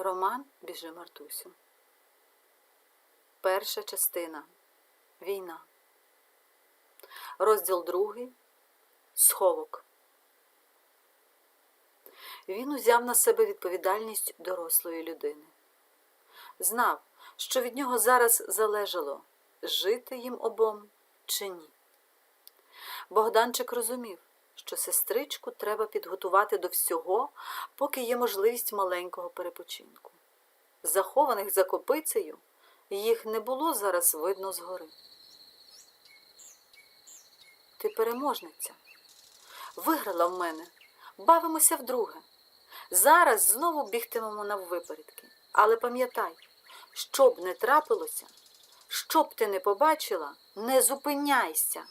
Роман Біжи Мартусю. Перша частина. Війна. Розділ другий. Сховок. Він узяв на себе відповідальність дорослої людини. Знав, що від нього зараз залежало жити їм обом чи ні. Богданчик розумів, що сестричку треба підготувати до всього, поки є можливість маленького перепочинку. Захованих за копицею їх не було зараз видно згори. Ти переможниця. Виграла в мене. Бавимося вдруге. Зараз знову бігтимемо наввипередки. Але пам'ятай, що б не трапилося, що б ти не побачила, не зупиняйся.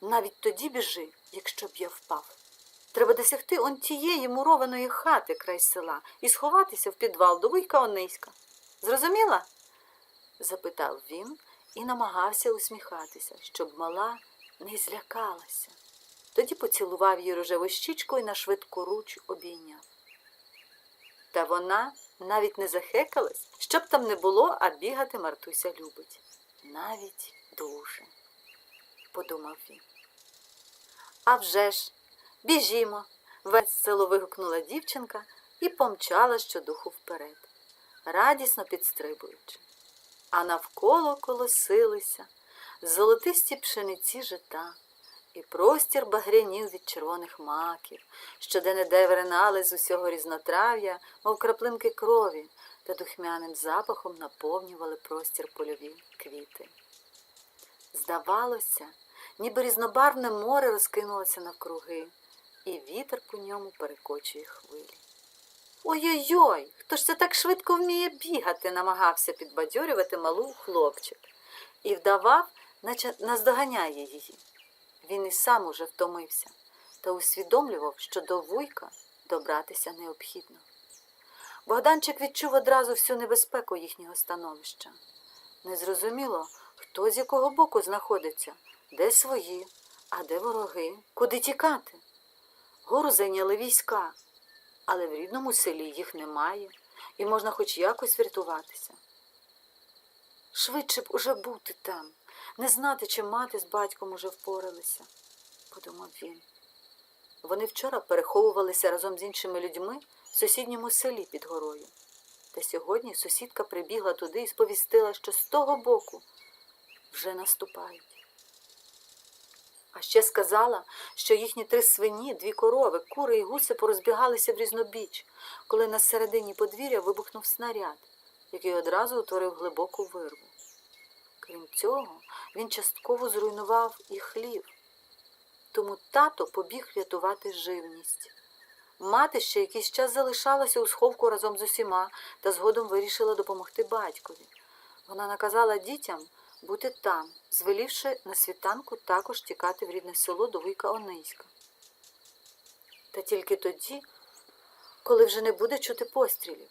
Навіть тоді біжи, якщо б я впав. Треба досягти он тієї мурованої хати край села і сховатися в підвал до вуйка Ониська. Зрозуміла? запитав він і намагався усміхатися, щоб мала не злякалася. Тоді поцілував її рожеву щічку і на швидку руч обійняв. Та вона навіть не захекалась, щоб там не було, а бігати Мартуся любить. Навіть дуже, подумав він. А вже ж, біжімо, весело вигукнула дівчинка і помчала щодуху вперед, радісно підстрибуючи. А навколо колосилися золотисті пшениці жита, і простір багрянів від червоних маків, що де-не-де виринали з усього різнотрав'я, мов краплинки крові, та духмяним запахом наповнювали простір польові квіти. Здавалося, ніби різнобарвне море розкинулося навкруги, і вітер по ньому перекочує хвилі. Ой-ой-ой, хто ж це так швидко вміє бігати, намагався підбадьорювати малу хлопчик і вдавав, наче наздоганяє її. Він і сам уже втомився та усвідомлював, що до вуйка добратися необхідно. Богданчик відчув одразу всю небезпеку їхнього становища. Незрозуміло, хто з якого боку знаходиться, де свої, а де вороги, куди тікати. Гору зайняли війська, але в рідному селі їх немає, і можна хоч якось врятуватися. Швидше б уже бути там, не знати, чи мати з батьком уже впоралися, подумав він. Вони вчора переховувалися разом з іншими людьми в сусідньому селі під горою. Та сьогодні сусідка прибігла туди і сповістила, що з того боку вже наступають. А ще сказала, що їхні три свині, дві корови, кури і гуси порозбігалися в різнобіч, коли на середині подвір'я вибухнув снаряд, який одразу утворив глибоку вирву. Крім цього, він частково зруйнував і хлів. Тому тато побіг рятувати живність. Мати ще якийсь час залишалася у сховку разом з усіма та згодом вирішила допомогти батькові. Вона наказала дітям бути там, звелівши на світанку також тікати в рідне село до Вуйка Ониська. Та тільки тоді, коли вже не буде чути пострілів.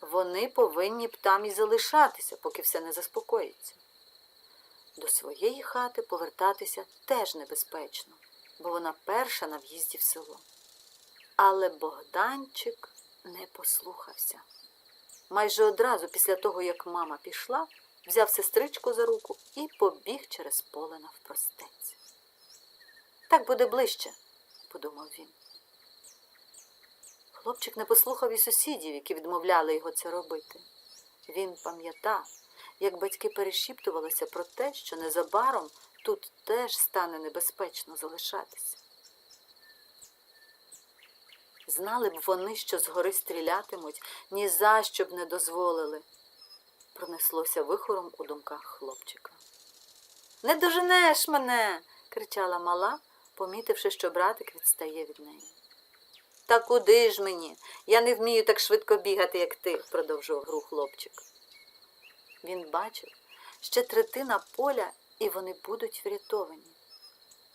Вони повинні б там і залишатися, поки все не заспокоїться. До своєї хати повертатися теж небезпечно, бо вона перша на в'їзді в село. Але Богданчик не послухався. Майже одразу після того, як мама пішла, взяв сестричку за руку і побіг через поле навпростець. Так буде ближче, подумав він. Хлопчик не послухав і сусідів, які відмовляли його це робити. Він пам'ятав, як батьки перешіптувалися про те, що незабаром тут теж стане небезпечно залишатися. Знали б вони, що згори стрілятимуть, ні за що б не дозволили, пронеслося вихором у думках хлопчика. Не доженеш мене. кричала мала, помітивши, що братик відстає від неї. Та куди ж мені? Я не вмію так швидко бігати, як ти, продовжував гру хлопчик. Він бачив ще третина поля, і вони будуть врятовані.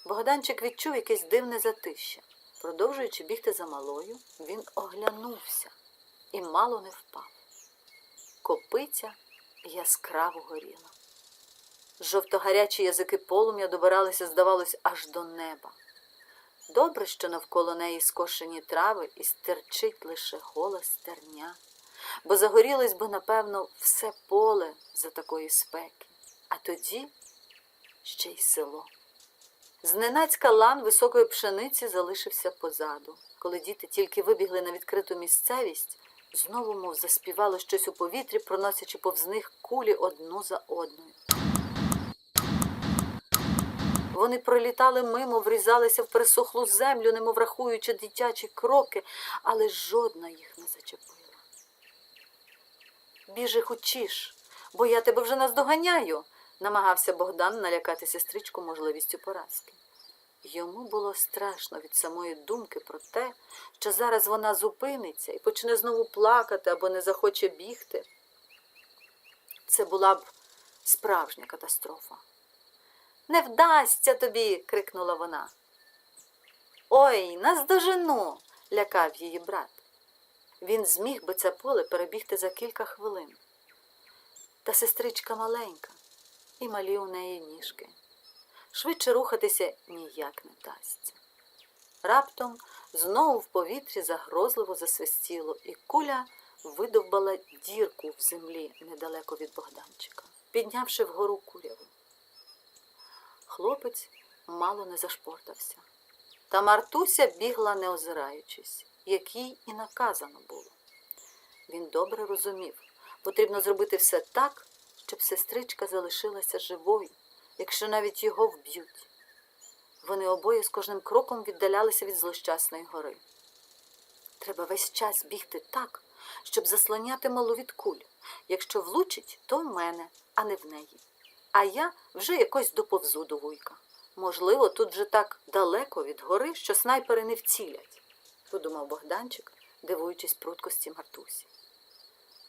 Богданчик відчув якесь дивне затища. Продовжуючи бігти за малою, він оглянувся і мало не впав. Копиця яскраво горіла. Жовтогарячі язики полум'я добиралися, здавалось, аж до неба. Добре, що навколо неї скошені трави і стерчить лише гола стерня, бо загорілось би, напевно, все поле за такої спеки, а тоді ще й село. Зненацька лан високої пшениці залишився позаду. Коли діти тільки вибігли на відкриту місцевість, знову мов заспівало щось у повітрі, проносячи повз них кулі одну за одною. Вони пролітали мимо, врізалися в пересохлу землю, немов рахуючи дитячі кроки, але жодна їх не зачепила. Біжи хочеш, бо я тебе вже наздоганяю, намагався Богдан налякати сестричку можливістю поразки. Йому було страшно від самої думки про те, що зараз вона зупиниться і почне знову плакати або не захоче бігти. Це була б справжня катастрофа. Не вдасться тобі. крикнула вона. Ой, наздожену, лякав її брат. Він зміг би це поле перебігти за кілька хвилин. Та сестричка маленька, і малі у неї ніжки. Швидше рухатися ніяк не дасться. Раптом знову в повітрі загрозливо засвистіло, і куля видовбала дірку в землі недалеко від Богданчика, піднявши вгору куряву. Хлопець мало не зашпортався. Та Мартуся бігла, не озираючись, як їй і наказано було. Він добре розумів, потрібно зробити все так, щоб сестричка залишилася живою, якщо навіть його вб'ють. Вони обоє з кожним кроком віддалялися від злощасної гори. Треба весь час бігти так, щоб заслоняти малу від куль. Якщо влучить, то в мене, а не в неї. А я вже якось доповзу до вуйка. Можливо, тут вже так далеко від гори, що снайпери не вцілять, подумав Богданчик, дивуючись пруткості Мартусі.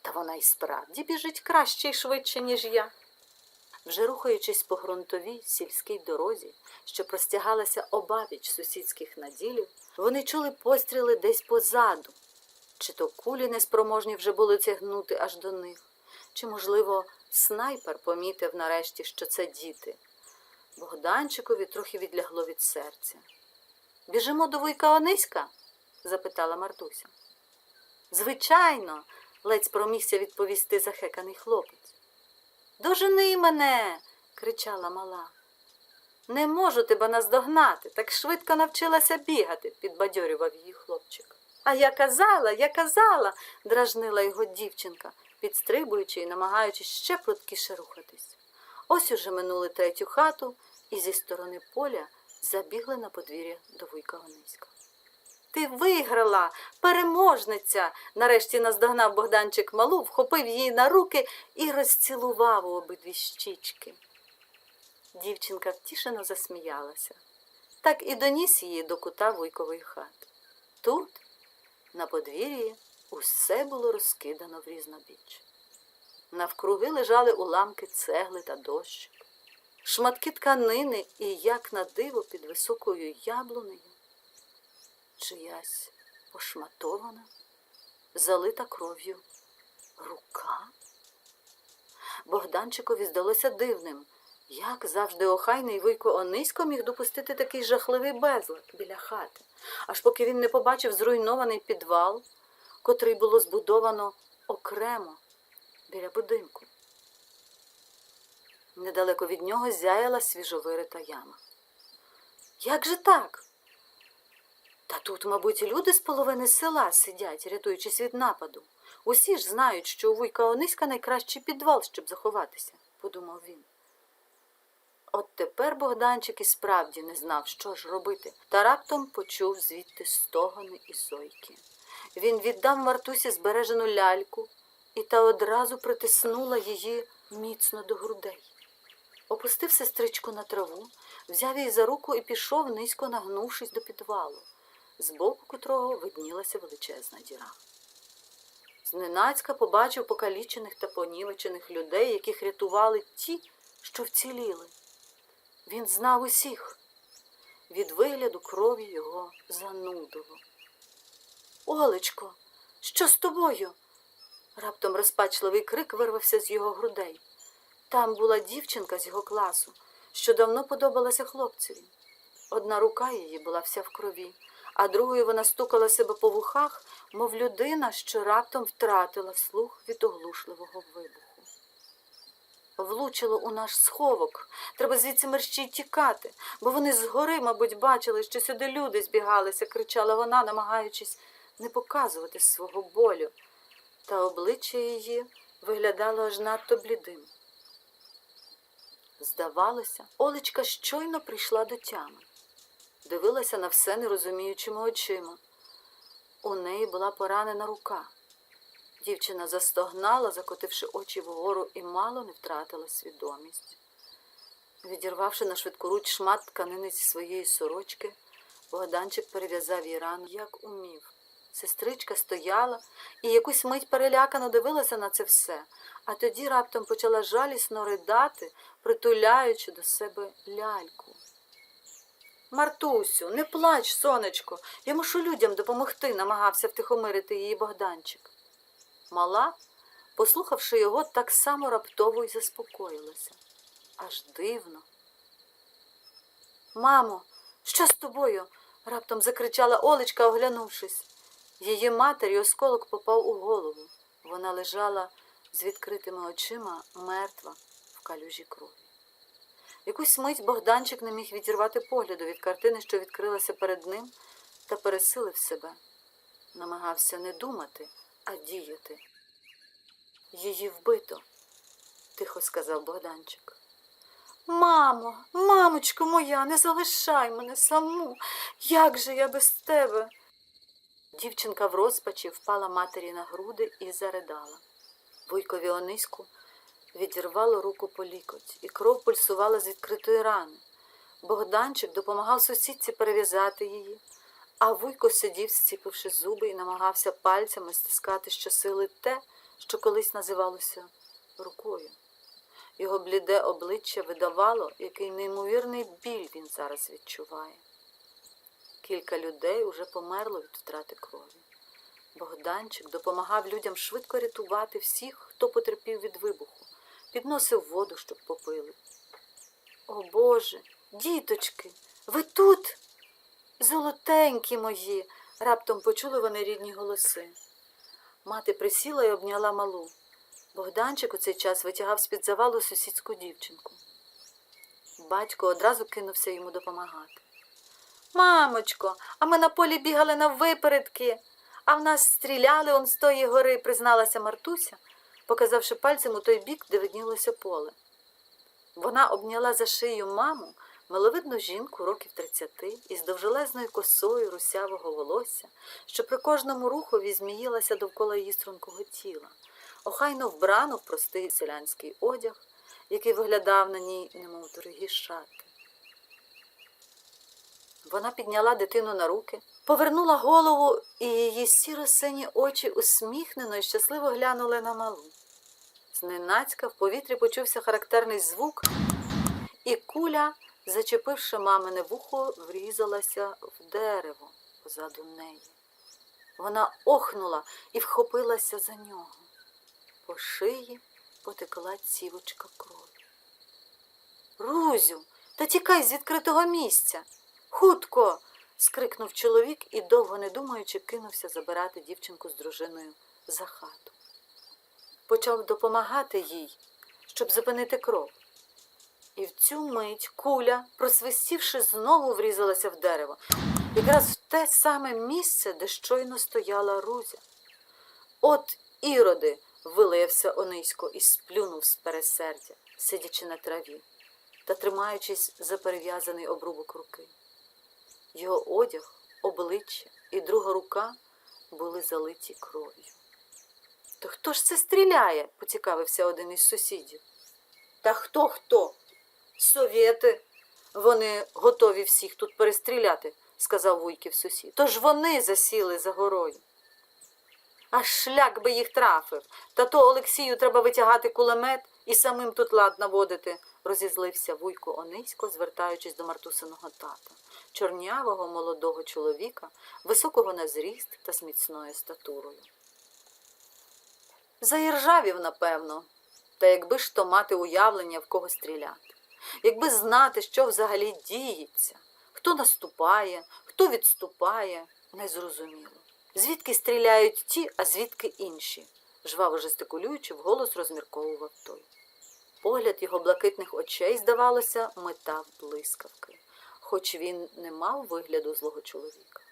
Та вона й справді біжить краще і швидше, ніж я. Вже рухаючись по ґрунтовій сільській дорозі, що простягалася обабіч сусідських наділів, вони чули постріли десь позаду. Чи то кулі неспроможні вже були тягнути аж до них, чи, можливо, снайпер помітив нарешті, що це діти. Богданчикові трохи відлягло від серця. Біжимо до вуйка Ониська? запитала Мартуся. Звичайно, ледь спромігся відповісти захеканий хлопець. Дожени мене. кричала мала. Не можу тебе наздогнати, так швидко навчилася бігати, підбадьорював її хлопчик. А я казала, я казала, дражнила його дівчинка, підстрибуючи і намагаючись ще пруткіше рухатись. Ось уже минули третю хату і зі сторони поля забігли на подвір'я до вуйка Ониська. Ти виграла, переможниця. Нарешті наздогнав Богданчик малу, вхопив її на руки і розцілував у обидві щічки. Дівчинка втішено засміялася, так і доніс її до кута вуйкової хати. Тут, на подвір'ї, усе було розкидано в різнобіч. Навкруги лежали уламки цегли та дощок, шматки тканини і, як на диво, під високою яблунею чиясь пошматована, залита кров'ю рука. Богданчикові здалося дивним, як завжди охайний Вуйко Онисько міг допустити такий жахливий безлад біля хати, аж поки він не побачив зруйнований підвал, котрий було збудовано окремо біля будинку. Недалеко від нього зяяла свіжовирита яма. Як же так? Та тут, мабуть, люди з половини села сидять, рятуючись від нападу. Усі ж знають, що у вуйка Ониська найкращий підвал, щоб заховатися, подумав він. От тепер Богданчик і справді не знав, що ж робити, та раптом почув звідти стогони і зойки. Він віддав Мартусі збережену ляльку, і та одразу притиснула її міцно до грудей. Опустив сестричку на траву, взяв її за руку і пішов, низько нагнувшись до підвалу з боку котрого виднілася величезна діра. Зненацька побачив покалічених та понівечених людей, яких рятували ті, що вціліли. Він знав усіх. Від вигляду крові його занудило. Олечко, що з тобою? Раптом розпачливий крик вирвався з його грудей. Там була дівчинка з його класу, що давно подобалася хлопцеві. Одна рука її була вся в крові, а другою вона стукала себе по вухах, мов людина, що раптом втратила слух від оглушливого вибуху. Влучило у наш сховок. Треба звідси мерщій тікати, бо вони згори, мабуть, бачили, що сюди люди збігалися, кричала вона, намагаючись не показувати свого болю. Та обличчя її виглядало аж надто блідим. Здавалося, Олечка щойно прийшла до тями, дивилася на все нерозуміючими очима. У неї була поранена рука. Дівчина застогнала, закотивши очі вгору, і мало не втратила свідомість. Відірвавши на швидкоруч шмат тканини зі своєї сорочки, Богданчик перев'язав їй рану, як умів. Сестричка стояла і якусь мить перелякано дивилася на це все, а тоді раптом почала жалісно ридати, притуляючи до себе ляльку. Мартусю, не плач, сонечко, я мушу людям допомогти, намагався втихомирити її Богданчик. Мала, послухавши його, так само раптово й заспокоїлася. Аж дивно. Мамо, що з тобою? раптом закричала Олечка, оглянувшись. Її матері осколок попав у голову. Вона лежала з відкритими очима, мертва в калюжі крові. Якусь мить Богданчик не міг відірвати погляду від картини, що відкрилася перед ним, та пересилив себе. Намагався не думати, а діяти. Її вбито, тихо сказав Богданчик. Мамо, мамочко моя, не залишай мене саму. Як же я без тебе? Дівчинка в розпачі впала матері на груди і заридала. Вуйкові Ониську відірвало руку по лікоть, і кров пульсувала з відкритої рани. Богданчик допомагав сусідці перев'язати її, а вуйко сидів, зціпивши зуби, і намагався пальцями стискати щосили те, що колись називалося рукою. Його бліде обличчя видавало, який неймовірний біль він зараз відчуває. Кілька людей уже померло від втрати крові. Богданчик допомагав людям швидко рятувати всіх, хто потерпів від вибуху, підносив воду, щоб попили. О Боже, діточки, ви тут? Золотенькі мої, раптом почули вони рідні голоси. Мати присіла і обняла малу. Богданчик у цей час витягав з-під завалу сусідську дівчинку. Батько одразу кинувся йому допомагати. Мамочко, а ми на полі бігали на випередки, а в нас стріляли он з тої гори, призналася Мартуся, показавши пальцем у той бік, де виднілося поле. Вона обняла за шию маму, миловидну жінку років тридцяти із довжелезною косою русявого волосся, що при кожному рухові зміїлася довкола її стрункого тіла, охайно вбрану в простий селянський одяг, який виглядав на ній, немов дорогі шати. Вона підняла дитину на руки, повернула голову, і її сіро-сині очі усміхнено і щасливо глянули на малу. Зненацька в повітрі почувся характерний звук, і куля, зачепивши мамине вухо, врізалася в дерево позаду неї. Вона охнула і вхопилася за нього. По шиї потекла цівочка крові. Рузю, та тікай з відкритого місця. Хутко. Скрикнув чоловік і, довго не думаючи, кинувся забирати дівчинку з дружиною за хату. Почав допомагати їй, щоб зупинити кров. І в цю мить куля, просвистівши, знову врізалася в дерево, якраз в те саме місце, де щойно стояла Рузя. От іроди, вилився Онисько і сплюнув з пересердя, сидячи на траві та тримаючись за перев'язаний обрубок руки. Його одяг, обличчя і друга рука були залиті кров'ю. То хто ж це стріляє? поцікавився один із сусідів. Та хто хто? Совєти. Вони готові всіх тут перестріляти, сказав Вуйків сусід. Тож вони засіли за горою. А шлях би їх трафив. Та то Олексію треба витягати кулемет і самим тут лад наводити, розізлився Вуйко Онисько, звертаючись до Мартусиного тата, чорнявого молодого чоловіка, високого на зріст та з міцною статурою. Заіржавів, напевно, та якби ж то мати уявлення, в кого стріляти, якби знати, що взагалі діється, Хто наступає, хто відступає, незрозуміло. Звідки стріляють ті, а звідки інші, жваво жестикулюючи, вголос розмірковував той. Погляд його блакитних очей, здавалося, метав блискавки, хоч він не мав вигляду злого чоловіка.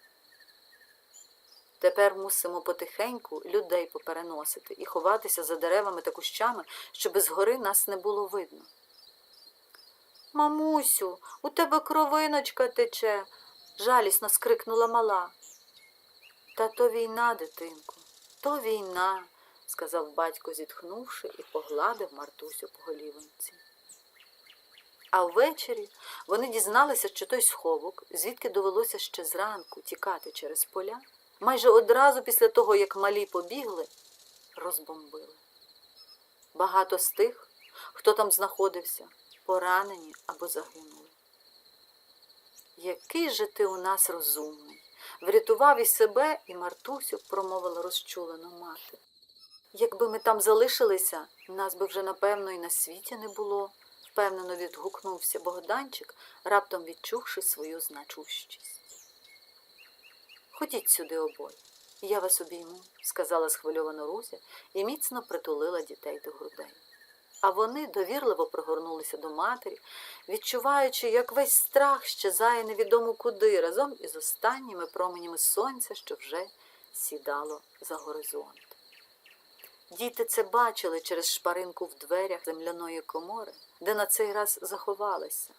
Тепер мусимо потихеньку людей попереносити і ховатися за деревами та кущами, щоби згори нас не було видно. Мамусю, у тебе кровиночка тече, жалісно скрикнула мала. Та то війна, дитинку, то війна, сказав батько, зітхнувши, і погладив Мартусю по голівонці. А ввечері вони дізналися, що той сховок, звідки довелося ще зранку тікати через поля, майже одразу після того, як малі побігли, розбомбили. Багато з тих, хто там знаходився, поранені або загинули. Який же ти у нас розумний, врятував і себе, і Мартусю, промовила розчулено мати. Якби ми там залишилися, нас би вже, напевно, і на світі не було, впевнено відгукнувся Богданчик, раптом відчувши свою значущість. Ходіть сюди обоє, я вас обійму, сказала схвильована Руся і міцно притулила дітей до грудей. А вони довірливо пригорнулися до матері, відчуваючи, як весь страх щезає невідомо куди разом із останніми променями сонця, що вже сідало за горизонт. Діти це бачили через шпаринку в дверях земляної комори, де на цей раз заховалися.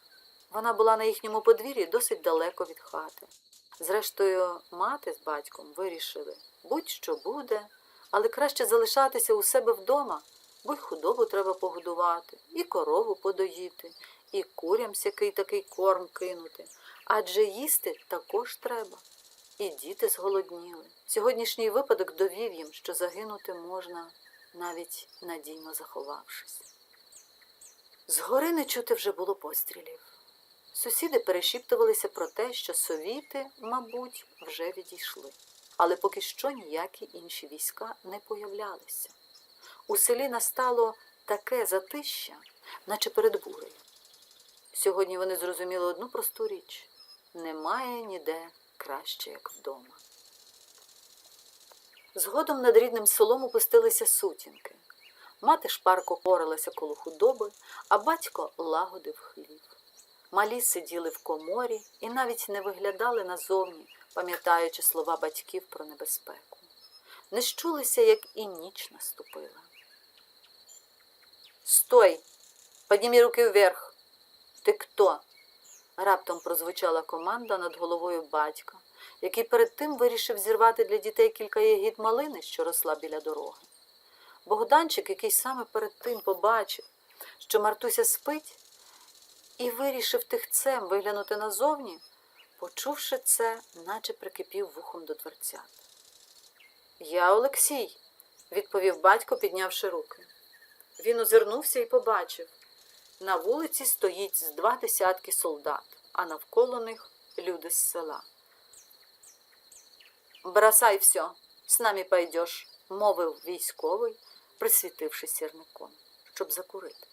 Вона була на їхньому подвір'ї досить далеко від хати. Зрештою, мати з батьком вирішили, будь-що буде, але краще залишатися у себе вдома, бо й худобу треба погодувати, і корову подоїти, і курям сякий такий корм кинути. Адже їсти також треба. І діти зголодніли. Сьогоднішній випадок довів їм, що загинути можна, навіть надійно заховавшись. Згори не чути вже було пострілів. Сусіди перешіптувалися про те, що совіти, мабуть, вже відійшли, але поки що ніякі інші війська не появлялися. У селі настало таке затища, наче перед бурею. Сьогодні вони зрозуміли одну просту річ немає ніде краще, як вдома. Згодом над рідним селом опустилися сутінки. Мати шпарко поралася коло худоби, а батько лагодив хліб. Малі сиділи в коморі і навіть не виглядали назовні, пам'ятаючи слова батьків про небезпеку. Не щулися, як і ніч наступила. Стой! Підніми руки вверх. Ти хто? Раптом прозвучала команда над головою батька, який перед тим вирішив зірвати для дітей кілька ягід малини, що росла біля дороги. Богданчик, який саме перед тим побачив, що Мартуся спить, і вирішив тихцем виглянути назовні, почувши це, наче прикипів вухом до дверцят. Я Олексій, відповів батько, піднявши руки. Він озирнувся і побачив. На вулиці стоїть з два десятки солдат, а навколо них люди з села. Бросай все, з нами пойдеш, мовив військовий, присвітивши сірником, щоб закурити.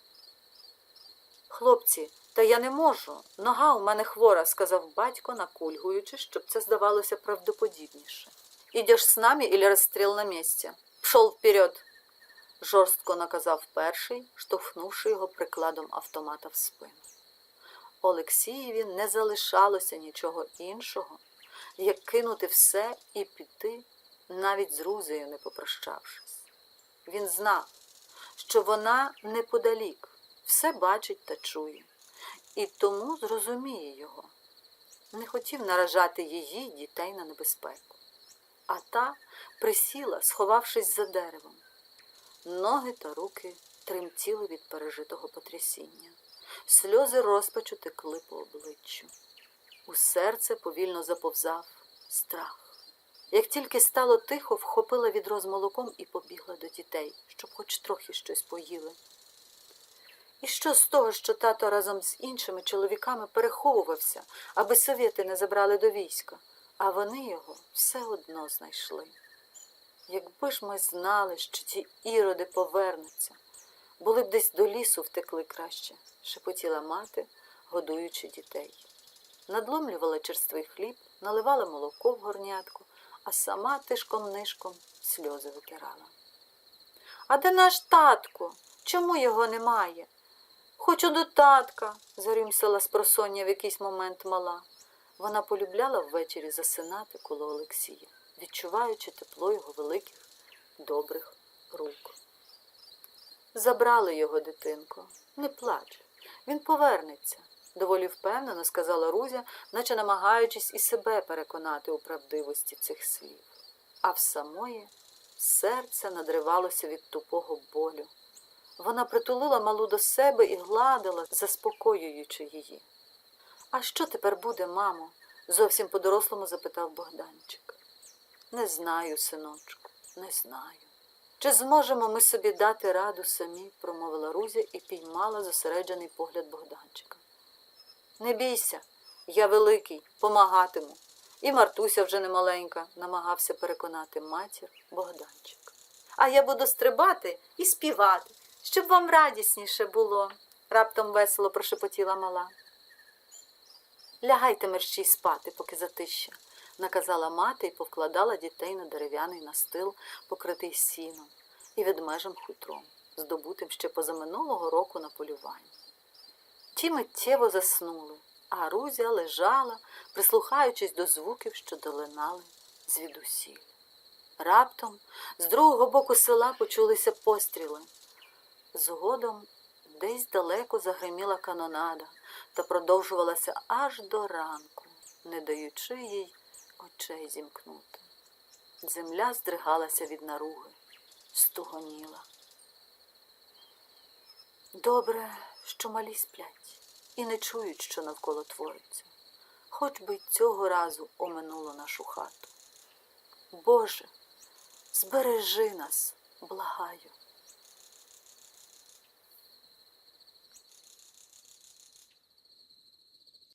Хлопці, та я не можу. Нога у мене хвора, сказав батько, накульгуючи, щоб це здавалося правдоподібніше. Ідеш з нами или розстріл на місці? Пшов вперед, жорстко наказав перший, штовхнувши його прикладом автомата в спину. Олексієві не залишалося нічого іншого, як кинути все і піти, навіть з Рузею не попрощавшись. Він знав, що вона неподалік, все бачить та чує, і тому зрозуміє його. Не хотів наражати її дітей на небезпеку. А та присіла, сховавшись за деревом. Ноги та руки тремтіли від пережитого потрясіння. Сльози розпачу текли по обличчю. У серце повільно заповзав страх. Як тільки стало тихо, вхопила відро з молоком і побігла до дітей, щоб хоч трохи щось поїли. І що з того, що тато разом з іншими чоловіками переховувався, аби совєти не забрали до війська, а вони його все одно знайшли. Якби ж ми знали, що ті іроди повернуться, були б десь до лісу втекли краще, шепотіла мати, годуючи дітей. надломлювала черствий хліб, наливала молоко в горнятку, а сама тишком-нишком сльози витирала. А де наш татко? Чому його немає? Хочу до татка, зарюмсила спросоння в якийсь момент мала. Вона полюбляла ввечері засинати коло Олексія, відчуваючи тепло його великих, добрих рук. Забрали його, дитинко, не плач, він повернеться, доволі впевнено сказала Рузя, наче намагаючись і себе переконати у правдивості цих слів. А в самої серце надривалося від тупого болю. Вона притулила малу до себе і гладила, заспокоюючи її. А що тепер буде, мамо? зовсім по-дорослому запитав Богданчик. Не знаю, синочку, не знаю. Чи зможемо ми собі дати раду самі, промовила Рузя і піймала зосереджений погляд Богданчика. Не бійся, я великий, помагатиму. І Мартуся вже не маленька, намагався переконати матір Богданчик. А я буду стрибати і співати, щоб вам радісніше було, раптом весело прошепотіла мала. Лягайте мерщій спати, поки затища, наказала мати і повкладала дітей на дерев'яний настил, покритий сіном і ведмежим хутром, здобутим ще позаминулого року на полюванні. Ті миттєво заснули, а Рузя лежала, прислухаючись до звуків, що долинали звідусіль. Раптом з другого боку села почулися постріли. Згодом десь далеко загриміла канонада та продовжувалася аж до ранку, не даючи їй очей зімкнути. Земля здригалася від наруги, стугоніла. Добре, що малі сплять і не чують, що навколо твориться, хоч би цього разу оминуло нашу хату. Боже, збережи нас, благаю.